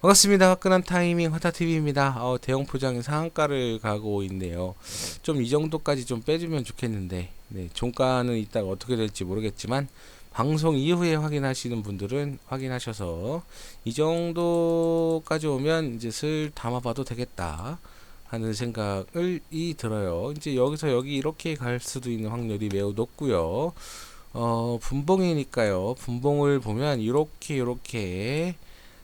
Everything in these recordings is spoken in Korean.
반갑습니다. 화끈한 타이밍 화타TV입니다. 어, 대형 포장이 상한가를 가고 있네요. 좀 이 정도까지 좀 빼주면 좋겠는데, 네, 종가는 이따가 어떻게 될지 모르겠지만, 방송 이후에 확인하시는 분들은 확인하셔서, 이 정도까지 오면 이제 슬 담아봐도 되겠다. 하는 생각을 이 들어요. 이제 여기서 여기 이렇게 갈 수도 있는 확률이 매우 높고요. 어, 분봉이니까요. 분봉을 보면 이렇게 이렇게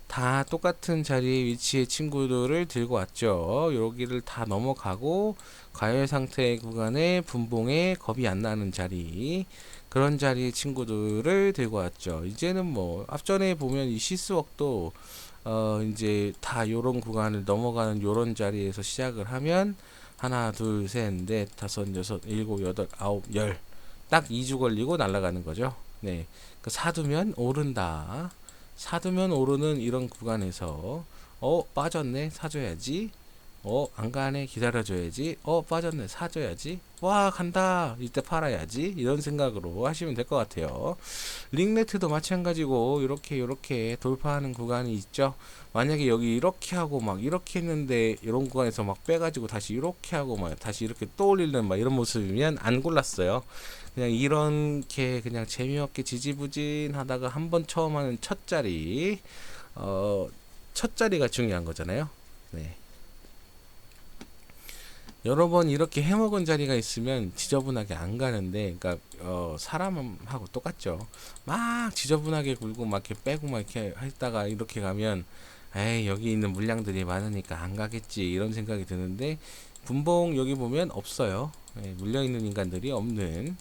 다 똑같은 자리에 위치의 친구들을 들고 왔죠. 여기를 다 넘어가고 과열 상태 구간에 분봉에 겁이 안 나는 자리 그런 자리의 친구들을 들고 왔죠. 이제는 뭐 앞전에 보면 이 시스웍도 어 이제 다 요런 구간을 넘어가는 요런 자리에서 시작을 하면 하나 둘 셋 넷 다섯 여섯 일곱 여덟 아홉 열 딱 2주 걸리고 날아가는 거죠. 네. 그 사두면 오른다. 사두면 오르는 이런 구간에서 어 빠졌네 사줘야지 어 안 가네 기다려줘야지. 어 빠졌네. 사줘야지. 와 간다. 이때 팔아야지. 이런 생각으로 하시면 될 것 같아요. 링네트도 마찬가지고 이렇게 이렇게 돌파하는 구간이 있죠. 만약에 여기 이렇게 하고 막 이렇게 했는데 이런 구간에서 막 빼가지고 다시 이렇게 하고 막 다시 이렇게 또 올리는 막 이런 모습이면 안 골랐어요. 그냥 이렇게 그냥 재미없게 지지부진 하다가 한 번 처음 하는 첫 자리. 어, 첫 자리가 중요한 거잖아요. 네. 여러 번 이렇게 해먹은 자리가 있으면 지저분하게 안 가는데, 그러니까 어, 사람하고 똑같죠. 막 지저분하게 굴고 막 이렇게 빼고 막 이렇게 했다가 이렇게 가면, 에이 여기 있는 물량들이 많으니까 안 가겠지 이런 생각이 드는데 분봉 여기 보면 없어요. 예, 물려 있는 인간들이 없는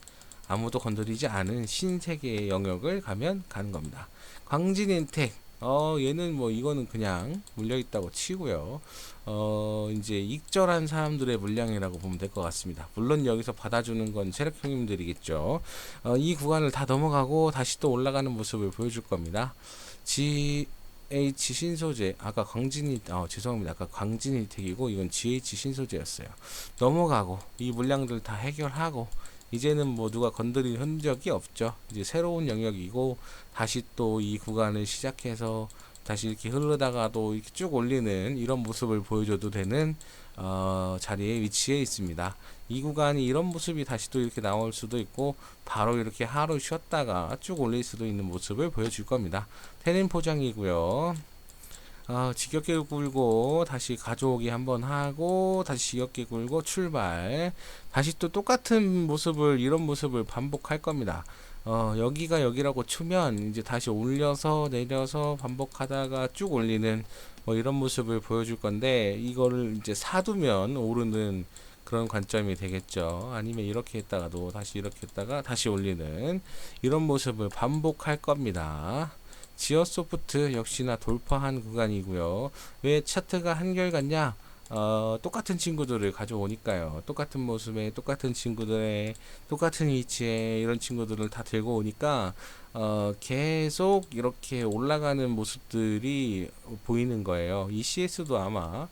아무도 건드리지 않은 신세계의 영역을 가면 가는 겁니다. 광진인텍 어 얘는 뭐 이거는 그냥 물려 있다고 치고요. 어 이제 익절한 사람들의 물량이라고 보면 될 것 같습니다. 물론 여기서 받아주는 건 세력 형님들이겠죠. 어, 이 구간을 다 넘어가고 다시 또 올라가는 모습을 보여줄 겁니다. GH 신소재 아까 광진이 어 죄송합니다. 아까 광진이 택이고 이건 GH 신소재였어요. 넘어가고 이 물량들 다 해결하고 이제는 뭐 누가 건드린 흔적이 없죠. 이제 새로운 영역이고 다시 또 이 구간을 시작해서 다시 이렇게 흐르다가도 이렇게 쭉 올리는 이런 모습을 보여줘도 되는 어, 자리에 위치해 있습니다. 이 구간이 이런 모습이 다시 또 이렇게 나올 수도 있고 바로 이렇게 하루 쉬었다가 쭉 올릴 수도 있는 모습을 보여줄 겁니다. 테린 포장이고요. 어, 지겹게 굴고 다시 가져오기 한번 하고 다시 지겹게 굴고 출발. 다시 또 똑같은 모습을 이런 모습을 반복할 겁니다. 어, 여기가 여기라고 추면 이제 다시 올려서 내려서 반복하다가 쭉 올리는 뭐 이런 모습을 보여줄 건데 이거를 이제 사두면 오르는 그런 관점이 되겠죠. 아니면 이렇게 했다가도 다시 이렇게 했다가 다시 올리는 이런 모습을 반복할 겁니다 지어소프트 역시나 돌파한 구간이고요. 왜 차트가 한결같냐? 어, 똑같은 친구들을 가져오니까요. 똑같은 모습에 똑같은 친구들의 똑같은 위치에 이런 친구들을 다 들고 오니까 어, 계속 이렇게 올라가는 모습들이 보이는 거예요. 이 CS도 아마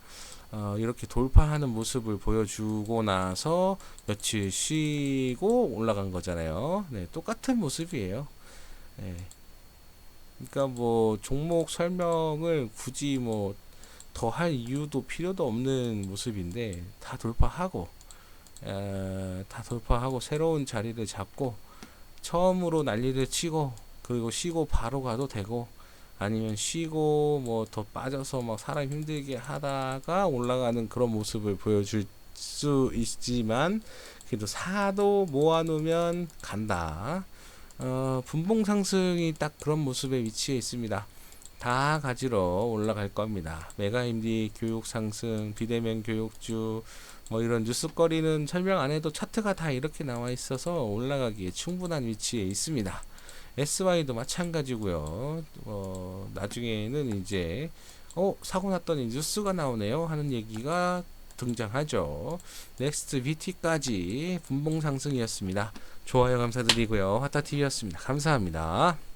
어, 이렇게 돌파하는 모습을 보여주고 나서 며칠 쉬고 올라간 거잖아요. 네, 똑같은 모습이에요. 네. 그러니까 뭐 종목 설명을 굳이 뭐 더 할 이유도 필요도 없는 모습인데 다 돌파하고 에, 다 돌파하고 새로운 자리를 잡고 처음으로 난리를 치고 그리고 쉬고 바로 가도 되고 아니면 쉬고 뭐 더 빠져서 막 사람 힘들게 하다가 올라가는 그런 모습을 보여줄 수 있지만 그래도 사도 모아놓으면 간다. 어, 분봉 상승이 딱 그런 모습에 위치해 있습니다. 다 가지러 올라갈 겁니다. 메가 임디 교육 상승, 비대면 교육주, 뭐 이런 뉴스거리는 설명 안 해도 차트가 다 이렇게 나와 있어서 올라가기에 충분한 위치에 있습니다. SY도 마찬가지고요. 어, 나중에는 이제 어 사고 났더니 뉴스가 나오네요 하는 얘기가 등장하죠. 넥스트 BT까지 분봉 상승이었습니다. 좋아요 감사드리고요. 화타TV였습니다. 감사합니다.